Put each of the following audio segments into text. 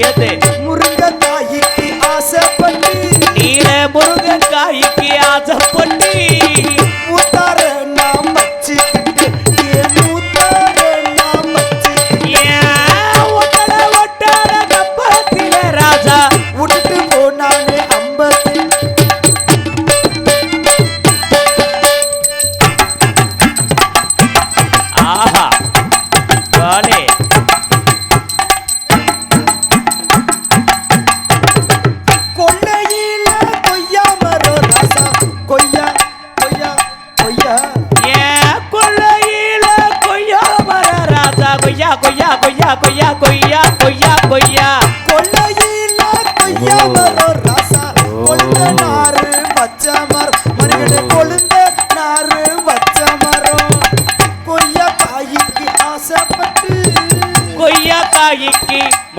எத்து முருங்கைக்காய்க்கு ஆசைப்பட்டு நீல முருங்கைக்காய்க்கு ஆசைப்பட்டு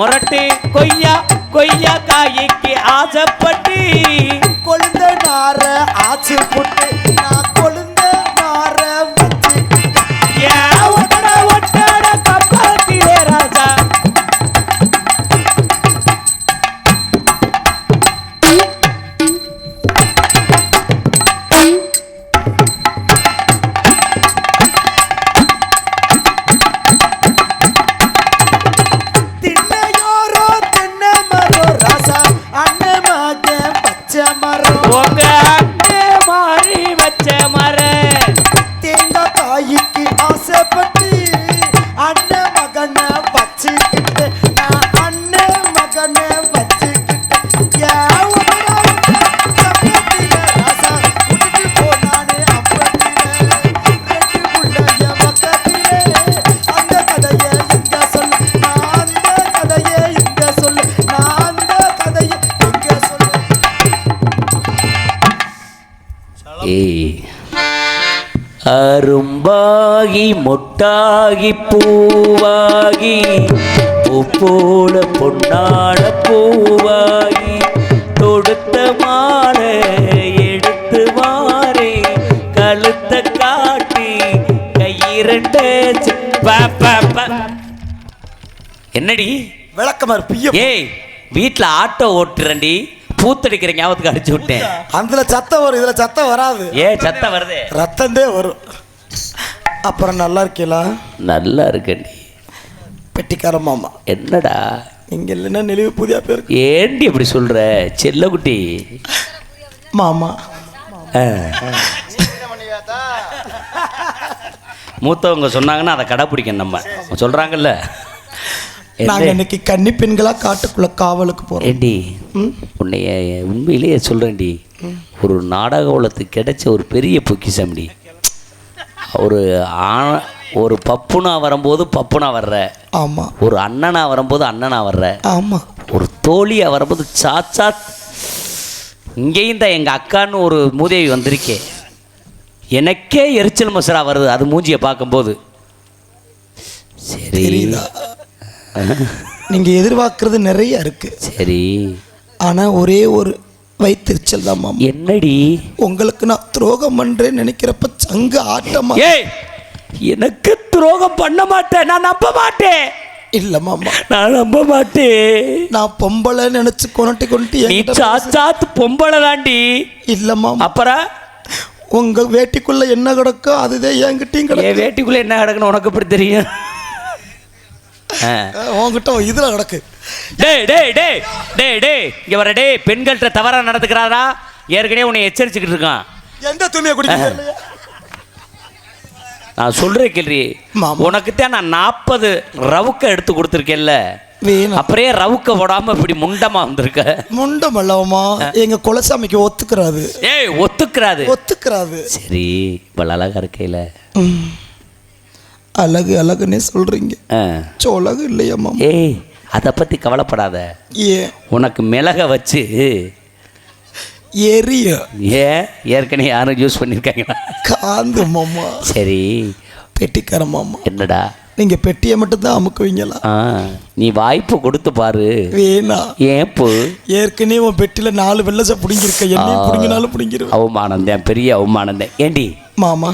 முரட்டு கொய்யா கொய்யா காய்க்கு ஆசைப்பட்டு மொட்டாகி பூவாகி பூ போல பொன்னாட பூவாகி தொடுத்த மாலை எடுத்து வாரே கழுத்த காட்டி கையிரண்ட என்னடி? விளக்கமாறு பிய்ய ஏய் வீட்ல ஆட்டோ ஓட்டுறண்டி பூத்தடிக்கிற ஞாபகத்துக்கு அடிச்சு விட்டேன். அதுல சத்தம் வரும் இதுல சத்தம் வராது. ஏ சத்தம் வருது. ரத்தந்தே வரும். அப்புறம் நல்லா இருக்கீங்களா நல்லா இருக்கண்டி பெட்டிக்கார மாமா. என்னடா? இங்க இல்லைன்னா நெளிவு புதியா பேர் ஏண்டி இப்படி சொல்ற? செல்லக்குட்டி. மாமா. மூத்தவங்க சொன்னாங்கன்னா அதை கடைப்பிடிக்கணும் நம்ம. சொல்றாங்கல்ல. நாங்க என்ன- இன்னைக்கு கன்னி பெண்களா காட்டுக்குள்ள காவலுக்கு போறோம். ஏண்டி? உன்னைய உண்மையிலேயே சொல்கிறேன்டி ஒரு நாடக உலகத்துக்கு கிடைச்ச ஒரு பெரிய பொக்கிஷம்டி ஒரு ஆ ஒரு பப்புனா வரும்போது பப்புனா வர்ற. ஆமா. ஒரு அண்ணனா வரும்போது அண்ணனா வர்ற. ஆமா. ஒரு தோழியா வரும்போது சாச்சா இங்கேயும் தான் எங்கள் அக்கான்னு ஒரு மூதேவி வந்திருக்கே. எனக்கே எரிச்சல் மசரா வருது அது மூஞ்சியை பார்க்கும்போது. சரி. தெரியுதா? நீங்க எதிர்பார்க்கறது நிறைய இருக்கு. சரி. ஆனா ஒரே ஒரு வயிற்றுச்சல் தான் மாமா என்னடி? உங்களுக்கு நான் துரோகம் பண்றேன்னு நினைக்கிறப்ப சங்கு ஆட்டமா? ஏய் எனக்கு துரோகம் பண்ண மாட்டேன். நான் நம்ப மாட்டேன். இல்ல மாமா நான் நம்ப மாட்டேன். நான் பொம்பளை நினைச்சு கொனட்டி கொண்டு நீ சாச்சாத்து பொம்பளை தாண்டி. இல்ல மாமா அப்புறம் உங்க வேட்டிக்குள்ள என்ன கிடக்கோ அதுதான் என்கிட்டயும் என் கிடக்கு வேட்டிக்குள்ள என்ன கிடக்குன்னு உனக்கு எப்படி தெரியும்? ஆ. உங்ககிட்ட இதுல கிடக்கு. டேய் டேய் டேய் டேய் டேய் இங்க வர டேய் பெண்கள்கிட்ட தவறா நடந்துக்கிறாரா? ஏற்கனவே உன்னை எச்சரிச்சுக்கிட்டு இருக்கான். எந்த தூய்மையை குடிக்க நான் சொல்றேன் கேள்வி. உனக்கு தான் நான் நாற்பது ரவுக்க எடுத்து கொடுத்துருக்கேன்ல. அப்படியே ரவுக்க போடாம இப்படி முண்டமா வந்திருக்க. முண்டம் அல்லவமா எங்க குலசாமிக்கு ஒத்துக்கிறாது ஏய் ஒத்துக்கிறாது ஒத்துக்கிறாது சரி இவ்வளவு அழகா இருக்கையில. அழகு அழகுன்னே சொல்றீங்க. ஆ. சொலகு இல்லையம்மா ஏய் அதை பத்தி கவலைப்படாத. ஏன்? உனக்கு மிளக வச்சு எரிய. ஏன்? ஏற்கனவே யாரும் யூஸ் பண்ணியிருக்காங்களா காந்து மாமா. சரி. பெட்டிக்கார மாமா. என்னடா? நீங்க பெட்டியை மட்டும் தான் அமுக்குவீங்களா? ஆ நீ வாய்ப்பு கொடுத்து பாரு. வேணா. ஏன் போ? ஏற்கனவே உன் பெட்டில நாலு வெள்ளச புடிங்கிருக்க என்னையும் புடிங்கினாலும் புடிங்கிருவேன். அவமானம் தான் பெரிய அவமானம் தான் ஏண்டி? மாமா.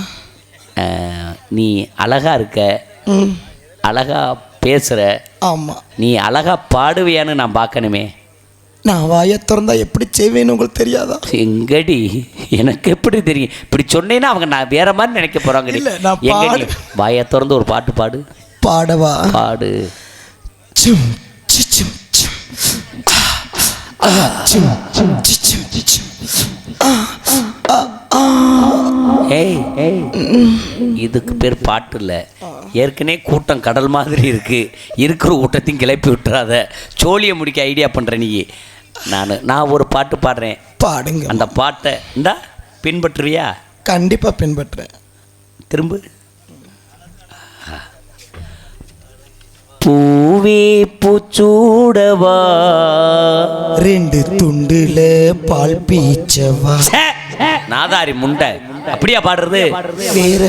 நீ அழகா இருக்க. ம். அழகா பேசுற. ஆமா. நீ அழகா பாடுவியான்னு நான் பார்க்கணுமே. நான் வாயை திறந்தா எப்படி செய்வேன்னு உங்களுக்கு தெரியாதா? எங்கடி? எனக்கு எப்படி தெரியும்? இப்படி சொன்னேன்னா அவங்க நான் வேற மாதிரி நினைக்க நான் எங்கடி. வாயை திறந்து ஒரு பாட்டு பாடு. பாடவா? பாடு. சும், சி, சும், சும். ஆ, ஏய் ஏய் இதுக்கு பேர் பாட்டு இல்லை. ஏற்கனவே கூட்டம் கடல் மாதிரி இருக்கு. இருக்கிற கூட்டத்தையும் கிளப்பி விட்டுறாத. சோழியை முடிக்க ஐடியா பண்ணுற நீ. நான் நான் ஒரு பாட்டு பாடுறேன். பாடுங்க. அந்த பாட்டை இந்தா பின்பற்றுவியா? கண்டிப்பா பின்பற்றுறேன். திரும்ப. பூவே பூச்சூடவா? ரெண்டு துண்டுல பால் பீச்சவா? ச்சே, நாதாரி முண்டை. அப்படியா பாடுறது? வேற.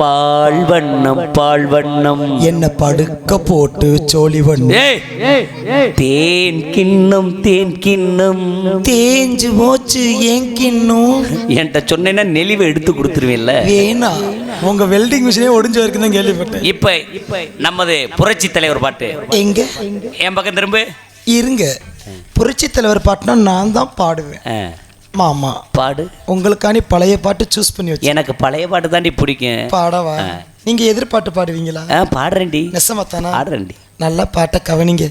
பால் வண்ணம் பால் வண்ணம். என்ன படுக்க போட்டு சோழி வண்ணு ஏய் தேன் கிண்ணம் தேன் கிண்ணம். தேஞ்சு போச்சு ஏன் கிண்ணும்? என்கிட்ட சொன்னேன்னா நெளிவை எடுத்து கொடுத்துருவேன்ல. வேணா. உங்க வெல்டிங் மிஷினே ஒடிஞ்சு வரைக்கும் தான் கேள்விப்பட்டேன். இப்ப இப்ப நமது புரட்சி தலைவர் பாட்டு. எங்க? என் பக்கம் திரும்ப. இருங்க. புரட்சி தலைவர் பாட்டுனா நான் தான் பாடுவேன். ஆ, மாமா பாடு. உங்களுக்காண்டி பழைய பாட்டு சூஸ் பண்ணி வச்சு எனக்கு பழைய பாட்டு தாண்டி பிடிக்கும். பாடவா? நீங்க எதிர்பாட்டு பாடுவீங்களா? ஆ பாடுறேன்டி. நெசமாத்தானா? பாடுறேன்டி நல்ல பாட்டை கவனிங்க.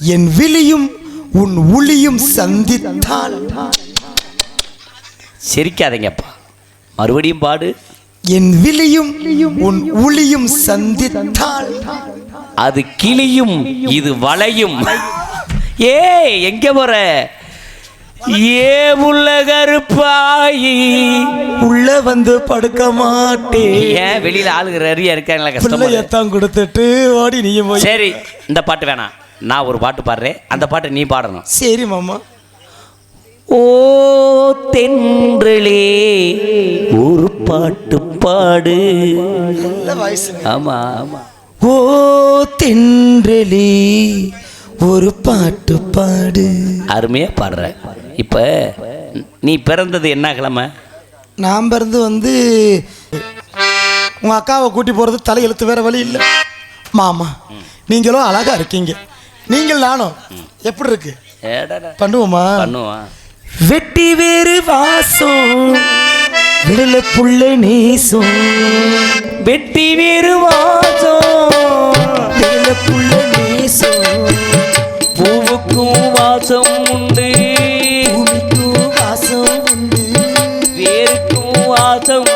என் விழியும் உன் உளியும் சந்தித்தால். சிரிக்காதீங்கப்பா. மறுபடியும் பாடு. என் விழியும் உன் உளியும் சந்தித்தால். அது கிளியும் இது வளையும். ஏ எங்க போற? ஏ உள்ள கருப்பாயி உள்ள வந்து படுக்க மாட்டேன் ஏன் வெளியில ஆளுங்க நிறைய இருக்காங்களா கஷ்டமா பிள்ளையத்தான் கொடுத்துட்டு ஓடி நீங்க போய். சரி இந்த பாட்டு வேணாம். நான் ஒரு பாட்டு பாடுறேன். அந்த பாட்டை நீ பாடணும். சரி மாமா. ஓ தென்றலே ஒரு பாட்டு பாடு. ஆமா ஆமா. ஓ தென்றலே ஒரு பாட்டு பாடு. அருமையா பாடுற. இப்ப நீ பிறந்தது என்ன கிழமை? நான் பிறந்து வந்து உங்க அக்காவை கூட்டி போறது தலை எழுத்து வேற வழி இல்லை. மாமா நீங்களும் அழகா இருக்கீங்க. நீங்கள் நானும். எப்படி இருக்கு. பண்ணுவோமா? பண்ணுவான் வெட்டி வேறு வாசம் விடல புள்ள நீசம். வெட்டி வேறு வாசம் விடல புள்ள நீசம். பூவுக்கும் வாசம் வாசம்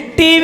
¡Gracias!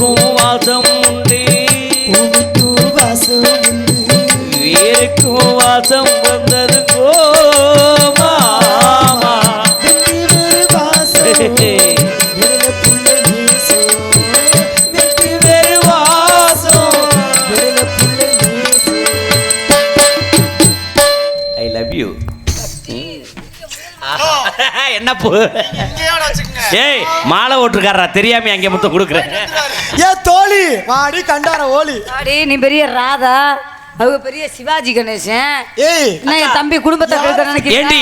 வாசம் உண்டு. பூமிக்கு வாசம் உண்டு. வேருக்கும் வாசம் வந்தது கோமாமா வாசம். லவ் யூ என்ன போ ஏய் மாலை ஓட்டுருக்காரா தெரியாம அங்கே மட்டும் கொடுக்குறேன் ஏ தோழி! வாடி கண்டார ஓலி. அடி நீ பெரிய ராதா. அவங்க பெரிய சிவாஜி கணேசன். ஏய் என்ன என் தம்பி குடும்பத்தை ஏண்டி நினைக்கிறேன்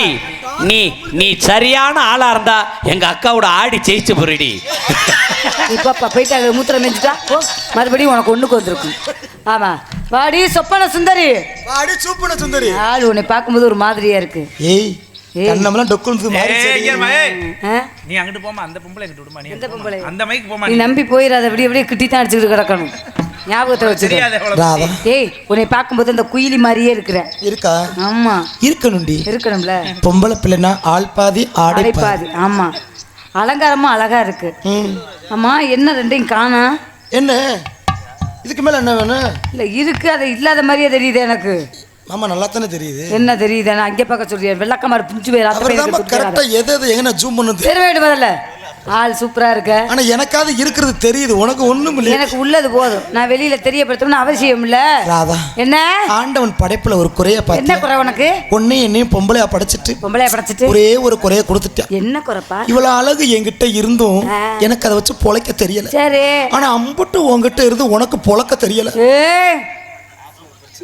நீ நீ சரியான ஆளா இருந்தா எங்க அக்காவோட ஆடி ஜெயிச்சு போறிடி. இப்ப போயிட்டு அங்க மூத்திரம் மெஞ்சிட்டா போ மறுபடியும் உனக்கு ஒண்ணுக்கு வந்திருக்கும் ஆமா. வாடி சொப்பன சுந்தரி. வாடி சூப்பன சுந்தரி. ஆள் உன்னை பார்க்கும்போது ஒரு மாதிரியா இருக்கு. ஏய் வா, ஏய். ஆ? நீ அங்கிட்டு போமா அந்த பொம்பளை எங்கிட்ட விடுமா நீ எந்த பொம்பளை? அந்த மைக்கு போமா நீ நம்பி போயிடாத அப்படியே அப்படியே கிட்டி தான் அடிச்சுக்கிட்டு கிடக்கணும். ஞாபகத்தை ராதா ஏய் உன்னை பார்க்கும்போது அந்த குயிலி மாதிரியே இருக்கிற இருக்கா? ஆமா. இருக்கணும்டி. இருக்கணும்ல. பொம்பளை பிள்ளைனா ஆள் பாதி ஆடை பாதி ஆமா. அலங்காரமும் அழகா இருக்கு. ஆமா என்ன ரெண்டையும் காணா? என்ன? இதுக்கு மேல என்ன வேணும்? இல்ல இருக்கு அது இல்லாத மாதிரியே தெரியுது எனக்கு. மாமா நல்லா தானே தெரியுது? என்ன தெரியுது? நான் அங்கே பார்க்க சொல்றேன். வெள்ளக்கமாறு பிஞ்சு போய் தான் கரெக்டா எது எது எங்க ஜூம் பண்ணுது? சரி வேண்டு பதில்ல ஆள் சூப்பரா இருக்க. ஆனா எனக்காவது இருக்கிறது தெரியுது. உனக்கு ஒண்ணும் இல்லையா. எனக்கு உள்ளது போதும். நான் வெளியில தெரியப்படுத்தணும்னு அவசியம் இல்ல. ராதா என்ன? ஆண்டவன் படைப்புல ஒரு குறைய என்ன பார்த்து குறை உனக்கு? உன்னையும் என்னையும் பொம்பளையா படைச்சிட்டு பொம்பளைய படைச்சிட்டு? ஒரே ஒரு குறைய கொடுத்துட்டான் என்ன குறைப்பா? இவ்வளவு அழகு என்கிட்ட இருந்தும். எனக்கு அதை வச்சு பொழைக்க தெரியல. சரி. ஆனா அம்புட்டு உன்கிட்ட இருந்து உனக்கு பொழக்க தெரியல.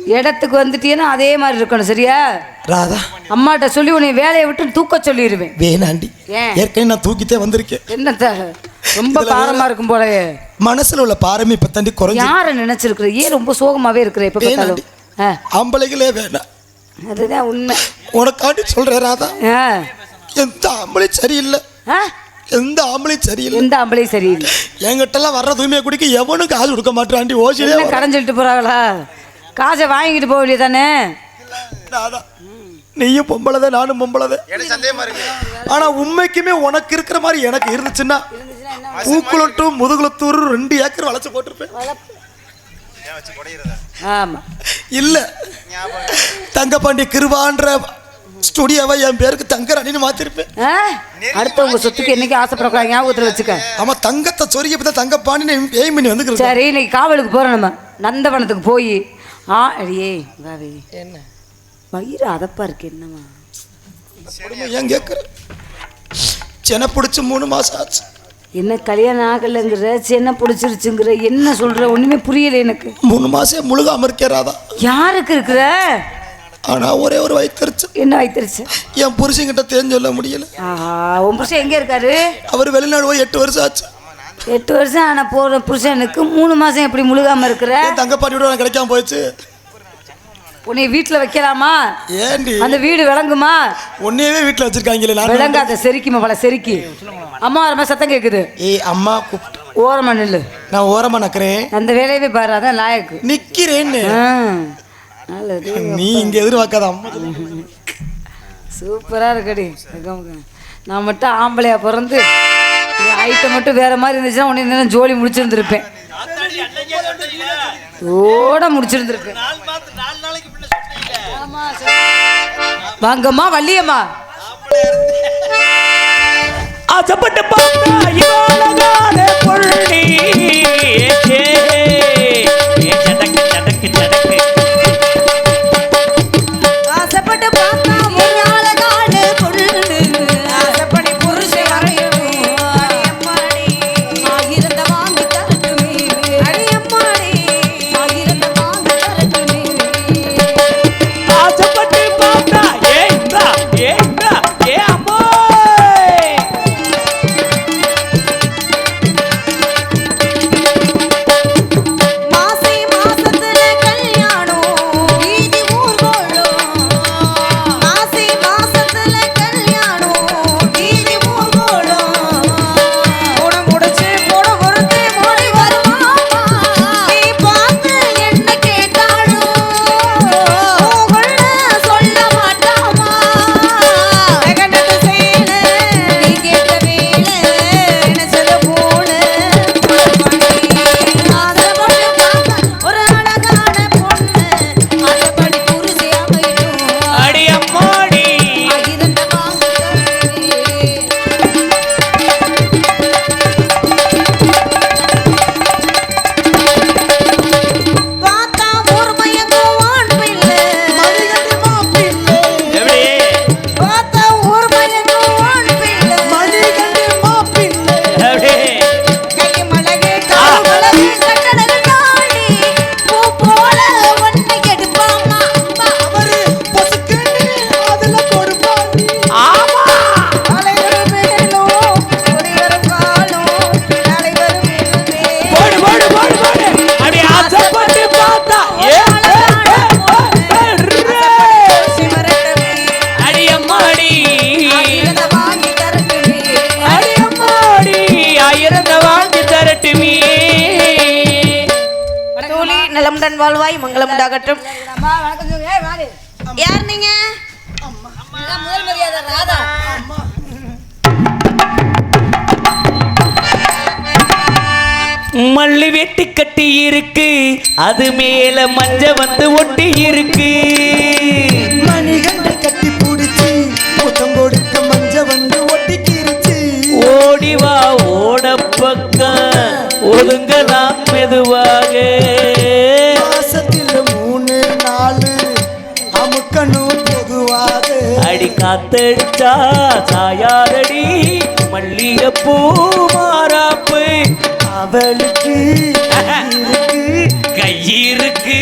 இடத்துக்கு வந்துட்டீங்கன்னா அதே மாதிரி இருக்கணும் சரியா? ராதா. அம்மாட்ட சொல்லி உன்னை வேலையை விட்டு தூக்க சொல்லிடுவேன். வேணாண்டி? ஏற்கனவே நான் தூக்கிட்டே வந்திருக்கேன். என்ன த- ரொம்ப பாரமா இருக்கும் போலயே. மனசுல உள்ள பாரமே இப்ப தாண்டி குறைஞ்சு. யார நினைச்சிருக்கிற? ஏன் ரொம்ப சோகமாவே இருக்கிற எப்ப பார்த்தாலும்? ஆம்பளைகளே வேணாம். அதுதான் உண்மை. உனக்காண்டி சொல்றேன் ராதா. எந்த ஆம்பளை சரியில்லை. எந்த ஆம்பளையும் சரியில்லை. எந்த ஆம்பளையும் சரியில்லை. என்கிட்ட எல்லாம் வர்ற தூய்மையை குடிக்க எவனும் காசு கொடுக்க மாட்டான்டி ஓசிலே கடன் சொல்லிட்டு போறாங்களா காசை வாங்கிட்டு போக ராதா நீயும் பொம்பளை தான் நானும் பொம்பளை தான் ஆனா உண்மைக்குமே உனக்கு இருக்கிற மாதிரி எனக்கு இருந்துச்சுன்னா பூக்குளட்டும் முதுகுளத்தூர் ரெண்டு ஏக்கர் வளைச்சு போட்டிருப்பேன். ஆமா. இல்ல. தங்கப்பாண்டி கிருபான்ற ஸ்டுடியோவை என் பேருக்கு தங்கராணின்னு மாத்திருப்பேன். ஆ? அடுத்தவங்க சொத்துக்கு என்னைக்கு ஆசைப்படக்கூடாது ஞாபகத்துல வச்சுக்க. ஆமா தங்கத்தை சொருகி பார்த்தா தங்கப்பாண்டின்னு எய்ம் பண்ணி வந்துக்கிறது சரி இன்னைக்கு காவலுக்கு போறோம் நம்ம. நந்தவனத்துக்கு போய் ஆ அடியே வாவே என்ன? வயிறு அதப்பா இருக்கு என்னமா ஏன் கேட்குற சென பிடிச்சி மூணு மாசம் ஆச்சு. என்ன கல்யாணம் ஆகலைங்கிற என்ன பிடிச்சிருச்சுங்கிற என்ன சொல்ற? ஒண்ணுமே புரியல எனக்கு. மூணு மாசம் முழுகாம இருக்கே ராதா. யாருக்கு இருக்கிற? ஆனா ஒரே ஒரு வயிற்றுச்சு என்ன வைத்திருச்சு என் புருஷன்கிட்ட தேன் சொல்ல முடியல. ஆஹா உன் புருஷன் எங்க இருக்காரு? அவர் வெளிநாடு போய் எட்டு வருஷம் ஆச்சு. எட்டு வருஷம் ஆன போற புருஷனுக்கு மூணு மாசம் எப்படி முழுகாம இருக்கிற? தங்கப்பாட்டியோட கிடைக்காம போயிடுச்சு? உன்னை வீட்டுல வைக்கலாமா? ஏண்டி? அந்த வீடு விளங்குமா? உன்னையவே வீட்டுல வச்சிருக்காங்களே நான் விளங்காத செரிக்குமா பல செரிக்கி? அம்மா மாதிரி சத்தம் கேக்குது. ஏய் அம்மா கூப்பிட்டு. ஓரமா நில்லு. நான் ஓரமா நக்கிறேன். அந்த வேலையவே பாரு அதான் லாயக்கு. நிக்கிறேன்னு. நீ இங்க எதிர்பார்க்காத அம்மா. சூப்பரா இருக்கடி. நான் மட்டும் ஆம்பளையா பிறந்து ஐட்டம் மட்டும் வேற மாதிரி இருந்துச்சுன்னா உடனே என்ன ஜோலி முடிச்சிருந்திருப்பேன். ஓட முடிச்சிருந்திருப்பேன். வாங்கம்மா வள்ளியம்மா. ஆசைப்பட்டு பார்த்தா இவாளகான வளமுடன் வாழ்வாய் மங்களம் உண்டாகட்டும். யார் நீங்க? முதல் மரியாதை ராதா. மல்லி வெட்டி கட்டி இருக்கு. அது மேல மஞ்ச வந்து ஒட்டி இருக்கு. மணிகண்டை கட்டி பிடிச்சி முத்தம் கொடுக்க மஞ்ச வந்து ஒட்டிக்கிருச்சு. ஓடி வா ஓட பக்கம். ஒதுங்கலாம் மெதுவாக. காத்தடிச்சா சாயாதடி. மல்லிகைப்பூ மாறாப்பு. அவளுக்கு இருக்கு கையிருக்கு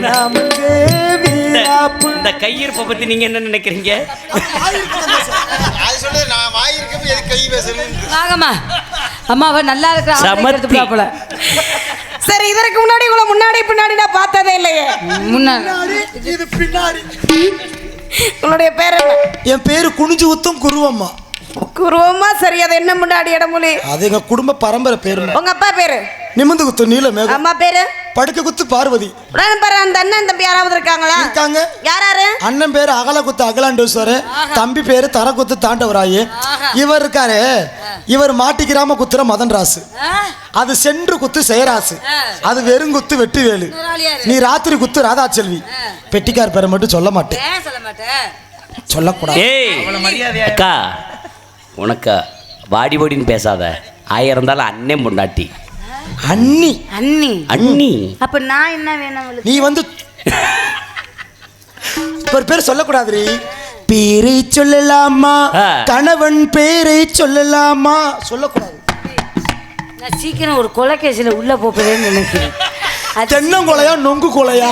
நமக்கு இந்த- கையிருப்பை பத்தி நீங்க என்ன நினைக்கிறீங்க? அது சொல்லு நான் வாயிருக்கப்ப எது கை பேசணும் வாங்கம்மா. அம்மா அவ நல்லா இருக்கிற சமத்தி. சரி இதற்கு முன்னாடி உங்களை முன்னாடி பின்னாடி நான் பார்த்ததே இல்லையே. முன்னாடி. இது பின்னாடி. உங்களுடைய பேர் என்ன? என் பேரு குனிஞ்சு உத்தம் குருவம்மா. குருவமா சரி அது என்ன முன்னாடி இடமொழி? அது எங்க குடும்ப பரம்பரை பேரு. உங்க அப்பா பேரு? நிமிந்து குத்து நீலமேகம் அம்மா பேரு? படுக்க குத்து பார்வதி. உடனே பாரு அந்த அண்ணன் தம்பி யாராவது இருக்காங்களா? இருக்காங்க. யாராரு? அண்ணன் பேரு அகல குத்து அகலாண்டேஸ்வரர் தம்பி பேரு தர குத்து தாண்டவராயு. இவர் இருக்காரு. இவர் மாட்டிக்கிறாம குத்துற மதன் ராசு அது சென்று குத்து செயராசு அது வெறுங்குத்து வெட்டுவேலு. நீ ராத்திரி குத்து ராதாச்செல்வி. பெட்டிக்கார் பேரை மட்டும் சொல்ல மாட்டேன். சொல்லக்கூடாது. ஏய் அக்கா. உனக்கா வாடி வாடின்னு பேசாத. ஆயிரம் இருந்தாலும் அண்ணன் பொண்டாட்டி அண்ணி. அண்ணி. அண்ணி. அப்ப நான் என்ன வேணும் அவளுக்கு? நீ வந்து ஒரு பேர் சொல்லக்கூடாதுரி பேரை சொல்லலாமா? ஆ. கணவன் பேரை சொல்லலாமா? சொல்லக்கூடாது. நான் சீக்கிரம் ஒரு கொலைகேசில உள்ள போப்பதேன்னு நினைக்கிறேன். அது தென்னங்கொலையா நொங்கு கொலையா.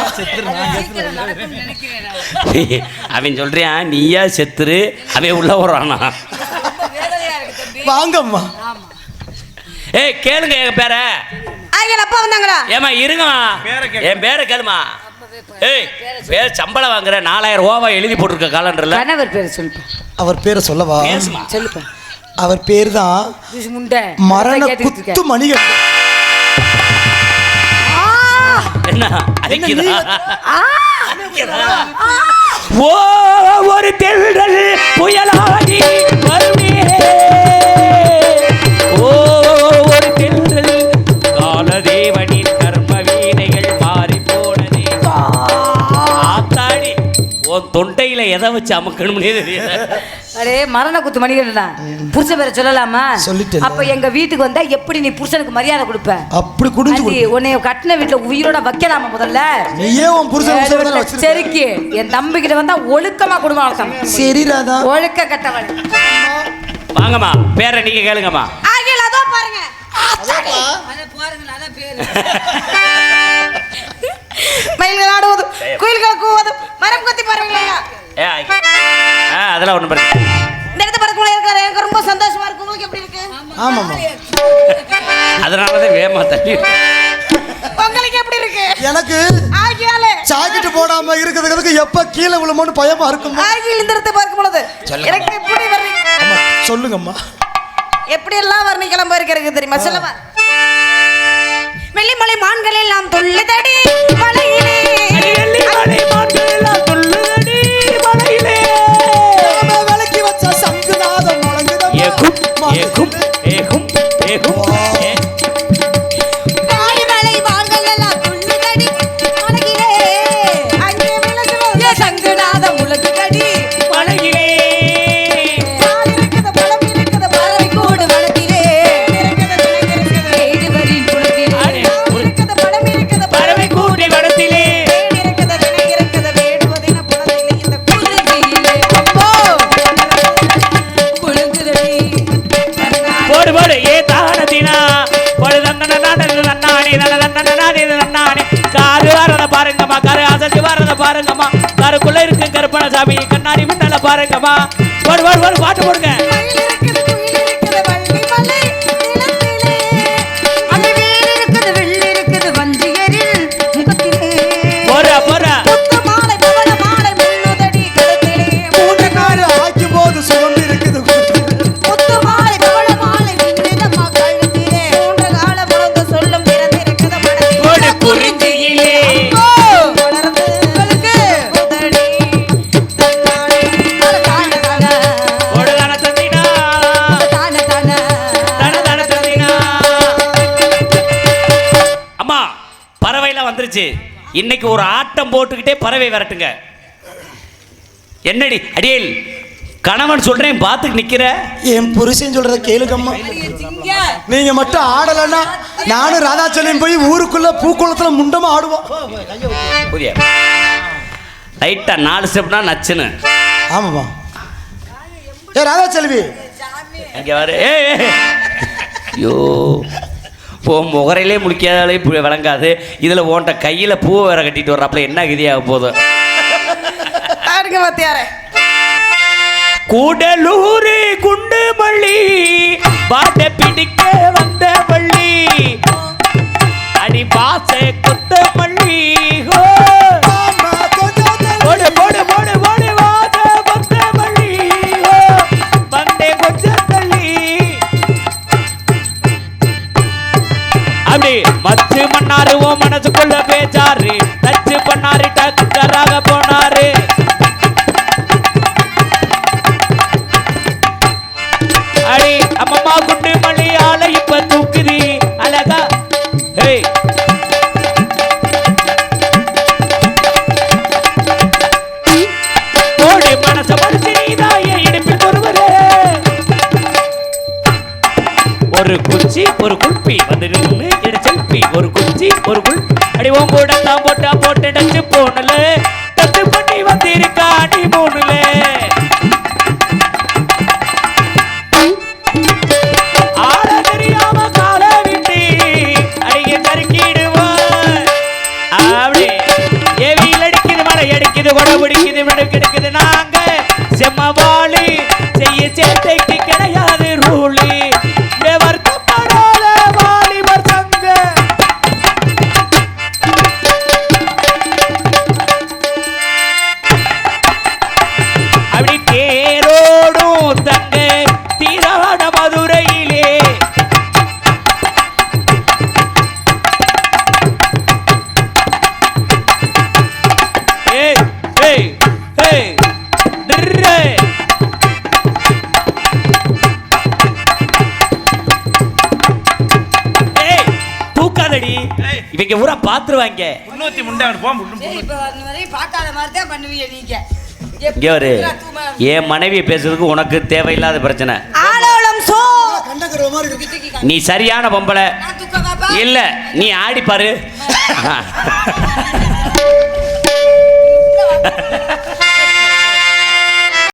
அவன் சொல்றியான் நீயா செத்துரு அவன் உள்ள வரானா ரொம்ப வேதனையா இருக்கு தம்பி வாங்கம்மா. ஆமா ஏய் கேளுங்க என் பேரை. ஆகிய அப்பா வந்தாங்களா? ஏமா இருங்கம்மா. என் பேரை கேளுமா ஏய் பேர் சம்பளம் வாங்குற நாலாயிரம் ரூபாவா எழுதி போட்டிருக்க காலண்டர்ல. கணவர் பேர் சொல்லுப்பா. அவர் பேரை சொல்லவா? சொல்லுப்பா. அவர் பேர் தான் மரண குத்து. மணிகண்டன் என்ன ஓ ஒரு தென்றல் புயலாகி வருமே. எதை வச்சு அமுக்கணும்னே தெரியல. அடே மரண குத்து மணிகண்டா புருஷ பேரை சொல்லலாமா? சொல்லிட்டேன்ல. அப்ப எங்க வீட்டுக்கு வந்தா எப்படி நீ புருஷனுக்கு மரியாதை கொடுப்ப? அப்படி குடிஞ்சு உன்னைய கட்டின வீட்டுல உயிரோட வைக்கலாமா முதல்ல? நீயே உன் புருஷன். செருக்கி. என் தம்பி கிட்ட வந்தா ஒழுக்கமா குடும்பம் வளர்த்தணும் சரி ராதா. ஒழுக்க கட்டவன். வாங்கம்மா பேரை நீங்க கேளுங்கம்மா. ஆகிய அதோ பாருங்க. மயில்கள் ஆடுவது குயில்கள் கூவது மரம் கொத்தி பாருங்களா ஏ ஆ, ஆ அதெல்லாம் ஒன்றும் பிரச்சனை இந்த இடத்த பறக்கல இருக்காரு. எனக்கு ரொம்ப சந்தோஷமா இருக்கு. உங்களுக்கு எப்படி இருக்கு? அதனால தான் வேகமாக தள்ளி உங்களுக்கு எப்படி இருக்கு? எனக்கு ஆகியால ஜாக்கெட் போடாம இருக்கிறதுக்கு எப்ப கீழே விழுமோன்னு பயமா இருக்குமா ஆகியில் இந்த இடத்தை பார்க்கும் பொழுது எனக்கு எப்படி வர்றீங்க? சொல்லுங்கம்மா. எப்படி எல்லாம் வர்ணிக்கலாம் போயிருக்கிறது தெரியுமா? சொல்லவா? வெள்ளிமலை மான்கள் எல்லாம் துள்ளுதடி மலையிலே. நாம ஏகும் ஏகும் ஏகும் ஏகும் முன்னால ஒரு ஒரு ஒரு பாட்டு போடுங்க. இன்னைக்கு ஒரு ஆட்டம் போட்டுக்கிட்டே பறவை விரட்டுங்க. என்னடி? அடியேல் கணவன் சொல்றேன் பார்த்துட்டு நிக்கிற? என் புருஷன் சொல்றத கேளுங்கம்மா நீங்க மட்டும் ஆடலைன்னா நானும் ராதாச்சலம் போய் ஊருக்குள்ள பூக்குளத்துல முண்டமா ஆடுவோம். லைட்டா நாலு ஸ்டெப்னா நச்சுன்னு. ஆமாப்பா ஏ ராதாச்செல்வி. இங்க வர. ஏ ஐயோ. போ முகரையிலே முழிக்காதாலே விளங்காது. இதில் ஓன்ட்ட கையில் பூவை வேற கட்டிட்டு வர்றாப்புல என்ன கதியாக போதும் கூடலூரு குண்டு மல்லி பாட்ட பிடிக்க வந்த மல்லி மனசுக்குள்ள பேச்சாரு. பூரா பாத்துருவாங்க. முன்னூத்தி முண்டை அவனுக்கு போக முடியும் சரி இப்ப அந்த மாதிரி பார்க்காத மாதிரி தான் பண்ணுவீங்க நீங்க. இங்க ஒரு என் மனைவி பேசுறதுக்கு உனக்கு தேவையில்லாத பிரச்சனை. நீ சரியான பொம்பளை. இல்ல நீ ஆடி பாரு